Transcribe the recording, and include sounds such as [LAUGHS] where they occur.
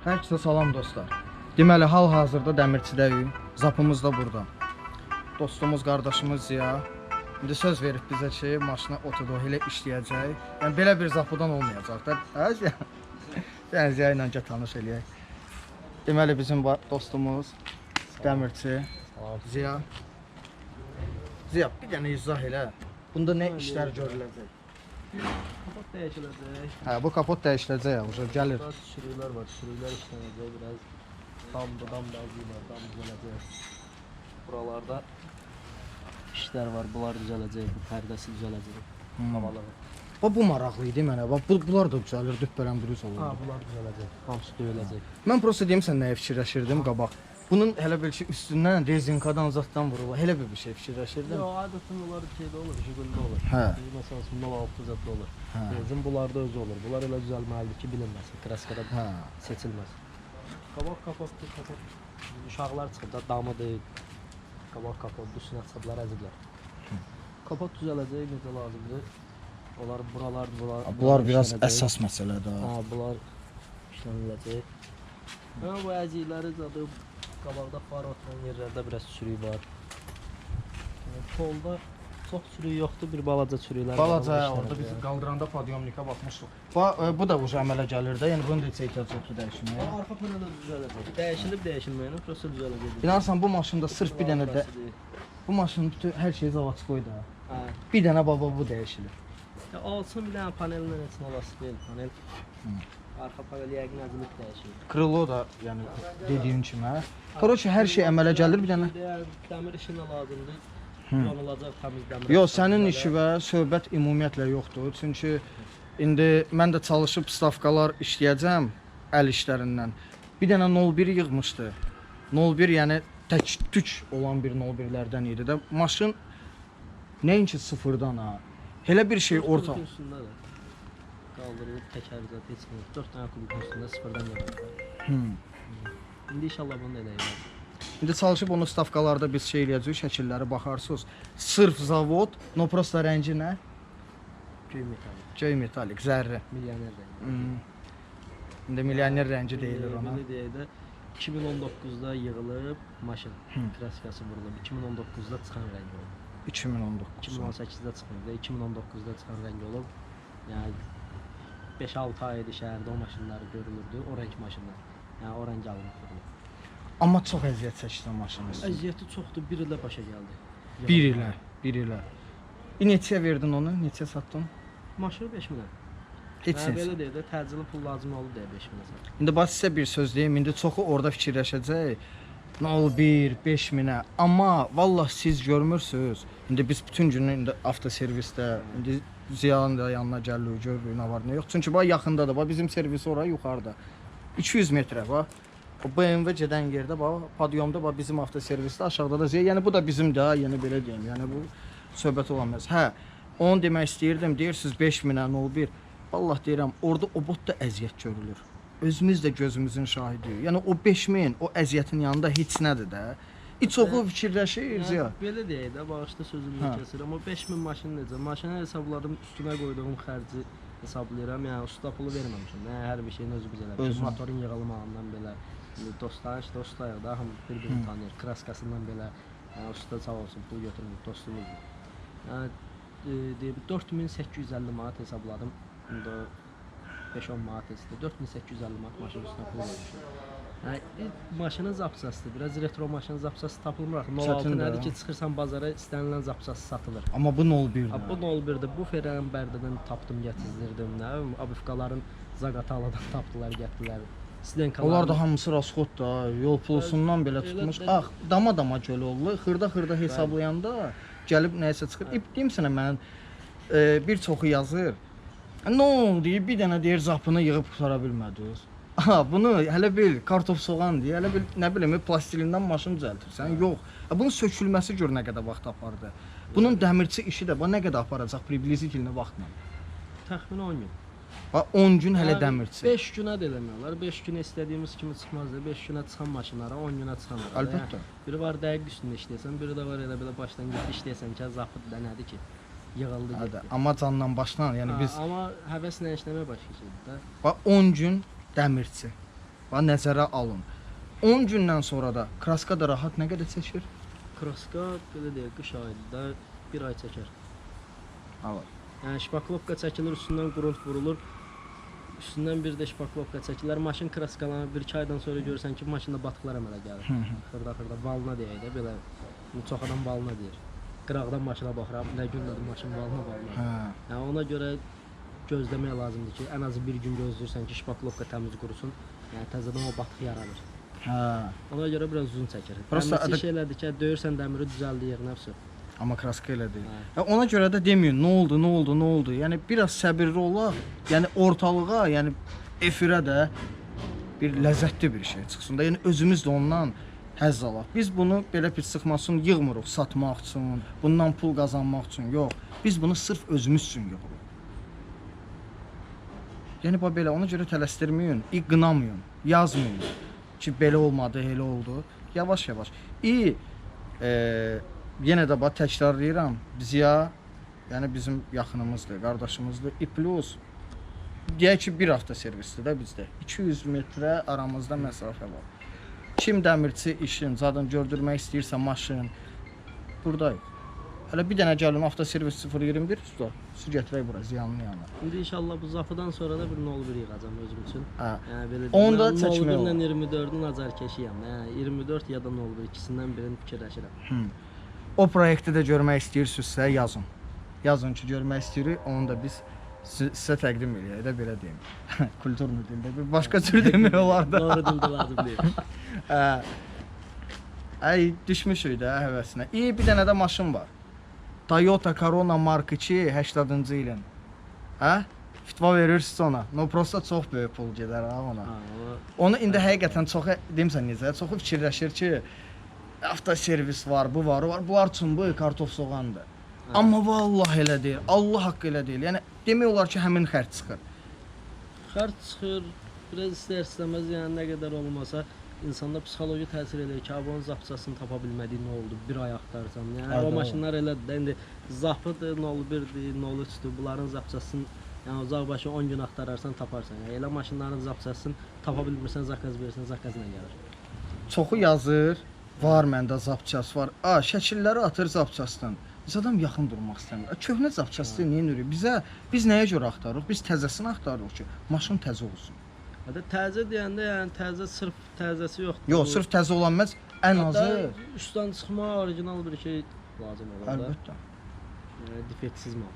Hər salam dostlar. Deməli hal-hazırda dəmirçidəyik. Zapımız da burada. Dostumuz, qardaşımız Ziya indi söz verib bizə ki, maşına otodo ilə işləyəcək. Yəni belə bir zapıdan olmayacaq da. Hə? [LAUGHS] Yəni Ziya ilə gəl tanış eləyək. Deməli bizim dostumuz dəmirçi Ziya. Ziya, bir dənə izah elə. Bunda nə işlər görüləcək? Kapot dəyişiləcək. Hə, bu kapot dəyişiləcək, uşa gəlir. Burada çürüklər var, çürüklər işlənəcək biraz. Dam dam bəzi var, dam düzələcək. Buralarda işlər var, bunlar düzələcək, bu pərdəsi düzələcək. Hmm. Havalığı. Bax bu maraqlı idi mənə. Bax bu, bunlar da düzəlir, düppələndirüz olur. Ha, bunlar düzələcək. Hamısı düzələcək. Mən prosta deyim sən nəyə fikirləşirdim qabaq. Bunun hələ bir şey üstündən rezinkadan zaddan vurulur. Elə bir bir şey fikirləşirdim. Yo, adətən onlar şeydə olur, Jigul'da olur. Hə. Məsələn, 06 zadda olur. Hə. Benzin bunlarda özü olur. Bunlar elə düzəlməlidir ki, bilinməsin, kraskada Hə. seçilməz. Qabaq kapotdur, kapot. Uşaqlar çıxıb da damıdır. Qabaq kapotdur, üstünə çıxıblar, əziblər. Kapot düzələcək necə lazımdır. Onlar buralar, buralar. Bunlar biraz işlənəcək. əsas məsələdir. Ha, bunlar işləniləcək. Ha, bu əzikləri zadı qabaqda far oturan yerlərdə biraz sürük var. Polda çox sürük yoxdur, bir balaca sürüklər var, Balaca orada biz qaldıranda podyomnika baxmışdıq. Bu e, bu da uca əmələ gəlir də. Yəni bunun da Ha, dəyişməyə. Arxa panel də düzələcək. Dəyişilib dəyişilməyənə prosta düzələcək. İnanırsan bu maşında sırf bir dənə də bu maşının bütün hər şey zavodskoy da. Hə. Bir dənə baba bu dəyişilir. Ya alsın bir dənə panellə heç nə olası deyil. Panel. Arxa panel yəqin əzilib dəyişir. Krilo da yəni dediyin kimi. hə. Korоче hər şey əmələ gəlir bir dənə. Deyər, dəmir işinə lazımdır. Hı. Yonulacaq təmiz dəmir. Yox, sənin işi və söhbət ümumiyyətlə yoxdur. Çünki indi mən də çalışıb stavkalar işləyəcəm əl işlərindən. Bir dənə 01 yığmışdı. 01 yəni tək tük olan bir 01-lərdən idi də. Maşın nəinki sıfırdan ha. Elə bir şey orta. Zət heç nə. 4 dənə kubikun üstündə sıfırdan yaratdı. Hmm. İndi inşallah bunu da eləyəcək. İndi çalışıb onu stavkalarda biz şey eləyəcəyik, şəkilləri baxarsınız. Sırf zavod, no prosta rəngi nə? Göy metalik. Göy metalik, zərri. Milyoner rəngi. Hmm. İndi milyoner rəngi deyilir ona. Belə deyək də 2019-da yığılıb maşın Hı. kraskası vurulub. 2019-da çıxan rəng olub. 2019. 2018-də çıxmayıb. 2019-da çıxan rəng olub. Yəni 5-6 ay şəhərdə o maşınları görülürdü, o rəng maşınlar. Yəni o rəng alınıb vurulub. Amma çox əziyyət çəkdi maşını. Əziyyəti çoxdur, bir ildə başa gəldi. Bir ilə, bir ilə. E, neçəyə verdin onu? Neçəyə satdın? Maşını 5 minə. Heç səs. belə deyək də təcili pul lazım oldu deyə 5 minə satdım. İndi bax sizə bir söz deyim. İndi çoxu orada fikirləşəcək. Nə ol 1, 5 minə. Amma vallah siz görmürsüz. İndi biz bütün günü indi avtoservisdə, indi Ziyanın da yanına gəlirik, görürük nə var, nə yox. Çünki bax yaxındadır. Bax bizim servis ora yuxarıda. 200 metrə bax. O BMW gedən yerdə bax, podyomda bax bizim avtoservisdə aşağıda da Ziya. Yəni bu da bizim də, yəni belə deyim. Yəni bu söhbət olamaz. Hə, onu demək istəyirdim. Deyirsiniz 5000-ə 01. Vallah deyirəm, orada o bot da əziyyət görülür. Özümüz də gözümüzün şahidiyik. Yəni o 5000 o əziyyətin yanında heç nədir də. İç oxu fikirləşir Ziya. Belə deyək də, bağışda sözümü Hə. kəsirəm. O 5000 maşın necə? Maşını hesabladım, üstünə qoyduğum xərci hesablayıram. Yəni usta pulu verməmişəm. Yəni hər bir şeyin özümüz eləmişik. Özün. Motorun yığılmağından belə işte dostayıq da, hamı bir-birini tanıyır. Kraskasından belə yəni usta sağ olsun pul götürmür, dostumuz. Yəni e, deyib 4850 manat hesabladım. İndi o 5-10 manat istəyir. 4850 manat maşın üstünə pul vermişəm. Yəni maşının zapsasıdır. Biraz retro maşının zapsası tapılmır axı. Çətin 06 də. nədir ki, çıxırsan bazara istənilən zapsası satılır. Amma bu 01-dir. Ha, bu 01-dir. Bu Ferrari Bərdədən tapdım, gətizdirdim. Nə bilim, Abifkaların Zaqataladan [LAUGHS] tapdılar, gətirdilər. Slenkalar. Onlar da hamısı rasxod da, yol pulusundan belə Elə tutmuş. Ax, dama-dama göl oldu. Xırda-xırda hesablayanda gəlib nəyisə çıxır. İp deyim sənə mən e, bir çoxu yazır. Nə oldu? Bir dənə deyir zapını yığıb qutara bilmədiniz. Aha, bunu hələ bil, kartof soğan deyə, hələ bil, nə bilim, plastilindən maşın düzəltirsən. Yox. Ha, bunun sökülməsi gör nə qədər vaxt apardı. Bunun dəmirçi işi də bax nə qədər aparacaq priblizitilni vaxtla. təxminən 10 gün. Ha 10 gün hələ Yəni, dəmirçi. 5 günə də eləmirlər. 5 günə istədiyimiz kimi çıxmazdı. 5 günə çıxan maşınlara 10 günə çıxanlar. Əlbəttə. biri var dəqiq üstündə işləyirsən, biri də var elə belə başdan get işləyirsən ki, zapıt da nədir ki? Yığıldı getdi. amma candan başla, yəni Ha, biz amma həvəslə işləmək başqa şeydir də. Bax 10 gün dəmirçi. Bax nəzərə alın. 10 gündən sonra da kraska da rahat nə qədər çəkir? Kroska belə deyək, qış ayında 1 ay çəkər. Alır. Yəni şpaklovka çəkilir, üstündən qrunt vurulur. Üstündən bir də şpaklovka çəkilər. Maşın kraskalanır, 1-2 aydan sonra görürsən ki, maşında batıqlar əmələ gəlir. Xırda-xırda valına deyək də belə. Bu çox adam valına deyir. Qıraqdan maşına baxıram, nə gündədir maşın valına valına. Hə. Yəni ona görə gözləmək lazımdır ki, ən azı bir gün gözləyirsən ki, şpaklovka təmiz qurusun. Yəni təzədən o batıq yaranır. Hə. Ona görə biraz uzun çəkir. Prosta adı- şey elədi ki, döyürsən dəmiri düzəldi yerinə vəsə. Amma kraska elə deyil. Hə. Ona görə də deməyin, nə oldu, nə oldu, nə oldu. Yəni biraz səbirli olaq. Yəni ortalığa, yəni efirə də bir ləzzətli bir şey çıxsın da. Yəni özümüz də ondan həzz alaq. Biz bunu belə pis sıxmasın yığmırıq satmaq üçün, bundan pul qazanmaq üçün. Yox. Biz bunu sırf özümüz üçün yığırıq. Yəni bax belə ona görə tələsdirməyin, i qınamayın, yazmayın ki belə olmadı, elə oldu. Yavaş-yavaş. İ e, yenə də bax təkrarlayıram. Ziya yəni bizim yaxınımızdır, qardaşımızdır. İ plus ki, bir hafta servisdir də bizdə. 200 metrə aramızda məsafə var. Kim dəmirçi işin zadını gördürmək istəyirsə maşın burdayıq. Hələ bir dənə gəlin avtoservis 021 usta. Su gətirək bura ziyanın yanına. İndi inşallah bu zapıdan sonra da bir 01 yığacam özüm üçün. Hə. Yəni belə Onu da çəkmək 01 ilə olar. 24-ün azarkeşiyəm. Yəni 24 ya da 01 ikisindən birini fikirləşirəm. O proyekti də görmək istəyirsinizsə yazın. Yazın ki, görmək istəyirik, onu da biz si- sizə təqdim eləyək də belə deyim. [LAUGHS] Kulturlu dildə bir başqa [LAUGHS] cür demək olar da. Doğru dildə lazım [LAUGHS] deyil. Hə. Ay düşmüşük də həvəsinə. İyi bir dənə də maşın var. Toyota Corona Mark 2 80-cı ilin. Hə? Fitva verirsiniz ona. No prosta çox böyük pul gedər ha ona. Ha, Onu indi həqiqətən çox demirsən necə? Çoxu fikirləşir ki, avtoservis var, bu var, var. Bunlar üçün bu kartof soğandır. Amma vallahi elə deyil. Allah haqqı elə deyil. Yəni demək olar ki, həmin xərc çıxır. xərc çıxır, biraz istər istəməz, yəni nə qədər olmasa insanda psixoloji təsir eləyir ki, abonun zapsasını tapa bilmədiyi nə oldu? Bir ay axtarsan. Yəni Hə, o doğru. maşınlar elədir də indi zapıdır, 01-dir, 03-dür. Bunların zapsasını yəni uzaqbaşı 10 gün axtararsan taparsan. Yəni elə maşınların zapsasını tapa bilmirsən, zakaz verirsən, zakazla gəlir. Çoxu yazır, var məndə zapças var. A, şəkilləri atır zapçasdan. Biz adam yaxın durmaq istəmir. A, Köhnə zapçası niyə nürü? Bizə biz nəyə görə axtarırıq? Biz təzəsini axtarırıq ki, maşın təzə olsun. Hətta təzə deyəndə yəni təzə sırf təzəsi yoxdur. Yox, sırf təzə olan məz ən Hətta azı üstdən çıxma orijinal bir şey lazım olur da. əlbəttə. Yəni defektsiz mal.